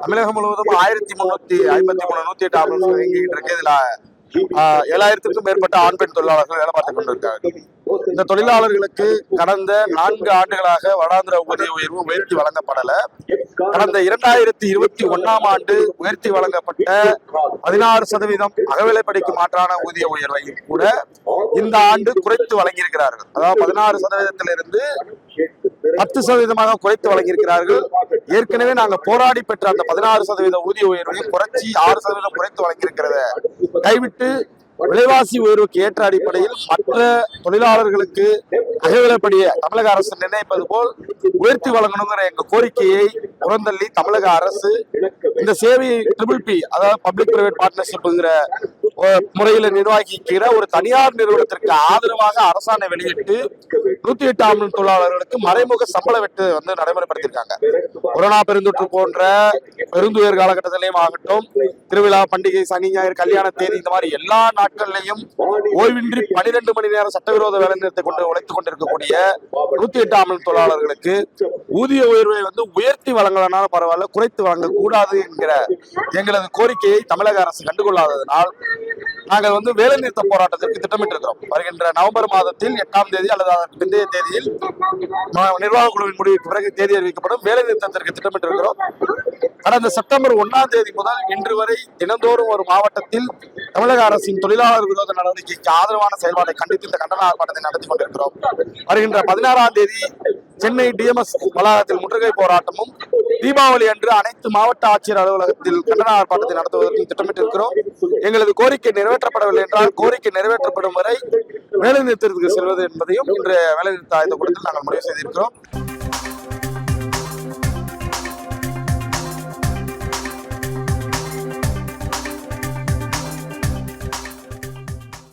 தமிழகம் முழுவதும் ஆயிரத்தி முன்னூத்தி ஐம்பத்தி மூணு நூத்தி எட்டு ஆம்புலன்ஸ் இயங்கிட்டு இருக்கு. இதுல ஏழாயிரத்துக்கும் மேற்பட்ட ஆண் பெண் தொழிலாளர்கள் வேலை பார்த்துக் கொண்டிருக்காங்க. இந்த தொழிலாளர்களுக்கு கடந்த நான்கு ஆண்டுகளாக வடாந்திர ஊதிய உயர்வு உயர்த்தி வழங்கப்படல. கடந்த இரண்டாயிரத்தி இருபத்தி ஒன்னாம் ஆண்டு உயர்த்தி வழங்கப்பட்ட பதினாறு சதவீதம் அகவிலைப்படிக்கு மாற்றான ஊதிய உயர்வையும் கூட இந்த ஆண்டு குறைத்து வழங்கியிருக்கிறார்கள். அதாவது பதினாறு சதவீதத்திலிருந்து பத்து சதவீதமாக குறைத்து வழங்கியிருக்கிறார்கள். ஏற்கனவே நாங்க போராடி பெற்ற அந்த பதினாறு சதவீத ஊதிய உயர்வை குறைச்சி ஆறு சதவீதம் குறைத்து வழங்கியிருக்கிறத கைவிட்டு விலைவாசி உயர்வுக்கு ஏற்ற அடிப்படையில் மற்ற தொழிலாளர்களுக்கு அகவிலைப்படியை தமிழக அரசு நிர்ணயிப்பது போல் உயர்த்தி வழங்கணுங்கிற எங்க கோரிக்கையை புறந்தள்ளி தமிழக அரசு இந்த சேவையை ட்ரிபிள் பி அதாவது பப்ளிக் பிரைவேட் பார்ட்னர்ஷிப்ங்கிற முறையில நிர்வகிக்கிற ஒரு தனியார் நிறுவனத்திற்கு ஆதரவாக அரசாணை வெளியிட்டு நூத்தி எட்டு ஆம்புலன்ஸ் தொழிலாளர்களுக்கு மறைமுக சம்பள வெட்டு வந்து நடைமுறைப்படுத்தியிருக்காங்க. கொரோனா பெருந்தொற்று போன்ற பெருந்துயர் காலகட்டத்திலையும் ஆகட்டும் திருவிழா பண்டிகை சனி ஞாயிறு கல்யாண தேதி இந்த மாதிரி எல்லா நாட்கள்லையும் ஓய்வின்றி பனிரெண்டு மணி நேரம் சட்டவிரோத வேலை நிறுத்தை கொண்டு உழைத்துக் கொண்டிருக்கக்கூடிய நூத்தி எட்டு ஆம்புலன்ஸ் தொழிலாளர்களுக்கு ஊதிய உயர்வை வந்து உயர்த்தி வழங்கலனாலும் பரவாயில்ல குறைத்து வழங்க கூடாது என்கிற எங்களது கோரிக்கையை தமிழக அரசு கண்டுகொள்ளாததனால் நாங்கள் வந்து வேலைநிறுத்த போராட்டத்திற்கு திட்டமிட்டிருக்கிறோம். வருகின்ற நவம்பர் மாதத்தில் எட்டாம் தேதி அல்லது அதற்கு பிந்தைய தேதியில் நிர்வாக குழுவின் முடிவுக்கு பிறகு தேதி அறிவிக்கப்படும் வேலைநிறுத்தத்திற்கு திட்டமிட்டிருக்கிறோம். கடந்த செப்டம்பர் ஒன்றாம் தேதி முதல் இன்று வரை தினந்தோறும் ஒரு மாவட்டத்தில் தமிழக அரசின் தொழிலாளர் விரோத நடவடிக்கைக்கு ஆதரவான செயல்பாட்டை கண்டித்து இந்த கண்டன ஆர்ப்பாட்டத்தை நடத்தி கொண்டிருக்கிறோம். வருகின்ற பதினாறாம் தேதி சென்னை டிஎம்எஸ் வளாகத்தில் முற்றுகை போராட்டமும் தீபாவளி அன்று அனைத்து மாவட்ட ஆட்சியர் அலுவலகத்தில் கண்டன ஆர்ப்பாட்டத்தை நடத்துவதற்கு திட்டமிட்டிருக்கிறோம். எங்களது கோரிக்கை நிறைவேற்றப்படவில்லை என்றால் கோரிக்கை நிறைவேற்றப்படும் வரை வேலைநிறுத்தத்திற்கு செல்வது என்பதையும் இன்று வேலைநிறுத்த ஆயுத கூட்டத்தில் நாங்கள் முடிவு செய்திருக்கிறோம்.